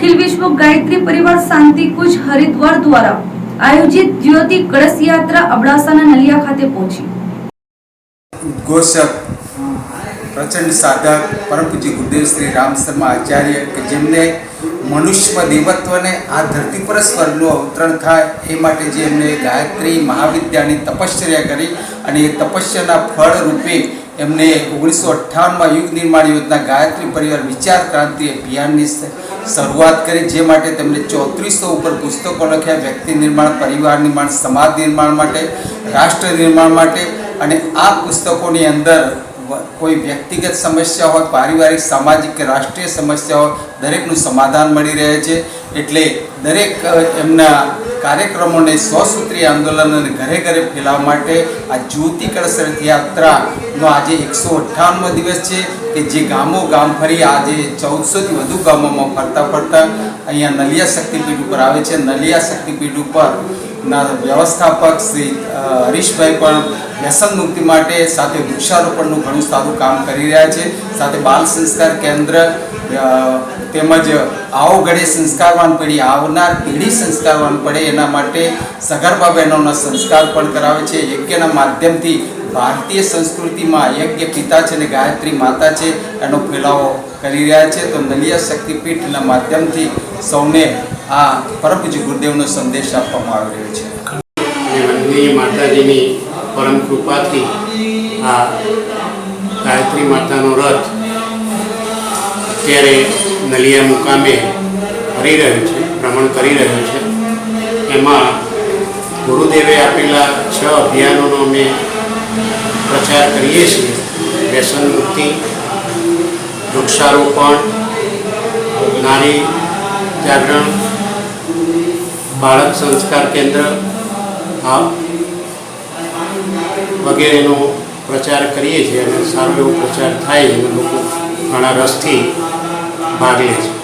અખિલ વિશ્વ ગાયત્રી પરિવાર શાંતિ કુચ હરિદ્વાર દ્વારા આયોજિત જ્યોતિ કળશ યાત્રા અબડાસાના નલિયા ખાતે પહોંચી. ઉદ્ઘોષક પ્રચંડ સાધક પરમ પૂજ્ય ગુરુદેવ શ્રી રામ શર્મા આચાર્ય કે જેમને મનુષ્યમાં દેવત્વને આ ધરતી પર સ્વર્ગનું અવતરણ થાય એ માટે જે એમને ગાયત્રી મહાવિદ્યાની તપશ્ચર્યા કરી અને એ તપસ્યાના ફળ રૂપે એમને ઓગણીસો અઠ્ઠાવનમાં યુગ નિર્માણ યોજના ગાયત્રી પરિવાર વિચાર ક્રાંતિ અભિયાનની શરૂઆત કરી જે માટે તેમણે ચોત્રીસો ઉપર પુસ્તકો લખ્યા, વ્યક્તિ નિર્માણ, પરિવાર નિર્માણ, સમાજ નિર્માણ માટે, રાષ્ટ્ર નિર્માણ માટે અને આ પુસ્તકોની અંદર કોઈ વ્યક્તિગત સમસ્યા હોય, પારિવારિક, સામાજિક કે રાષ્ટ્રીય સમસ્યા હોય, દરેકનું સમાધાન મળી રહે છે. એટલે દરેક એમના કાર્યક્રમોને સ્વસૂત્રી આંદોલન અને ઘરે ઘરે ફેલાવવા માટે આ જ્યોતિ કળશ યાત્રાનો આજે એકસો અઠ્ઠાવનમો દિવસ છે કે જે ગામો ગામ ફરી આજે ચૌદસોથી વધુ ગામોમાં ફરતા ફરતા અહીંયા નલિયા શક્તિપીઠ ઉપર આવે છે. નલિયા શક્તિપીઠ ઉપર ના વ્યવસ્થાપક શ્રી હરીશભાઈ પણ વ્યસન મુક્તિ માટે સાથે વૃક્ષારોપણનું ઘણું સારું કામ કરી રહ્યા છે. સાથે બાલ સંસ્કાર કેન્દ્ર તેમજ આવો ઘડે સંસ્કારવાન પેઢી, આવનાર પેઢી સંસ્કારવાન પડે એના માટે સગર્ભા બહેનોના સંસ્કાર પણ કરાવે છે. યજ્ઞના માધ્યમથી ભારતીય સંસ્કૃતિમાં યજ્ઞ પિતા છે અને ગાયત્રી માતા છે, એનો ફેલાવો કરી રહ્યા છે. તો નલિયા શક્તિપીઠના માધ્યમથી સૌને આ પરમજી ગુરુદેવનો સંદેશ આપવામાં આવી રહ્યો છે. માતાજીની પરમ કૃપાથી આ ગાયત્રી માતાનો રથ અત્યારે નલિયા મુકામે ફરી રહ્યું છે, ભ્રમણ કરી રહ્યું છે. એમાં ગુરુદેવે આપેલા છ અભિયાનોનો અમે પ્રચાર કરીએ છીએ. વ્યસન મુક્તિ, વૃક્ષારોપણ, નારી જાગરણ, બાળક સંસ્કાર કેન્દ્ર આ વગેરેનો પ્રચાર કરીએ છીએ અને સારો એવો પ્રચાર થાય અને લોકો ઘણા રસથી ભાગ લે છે.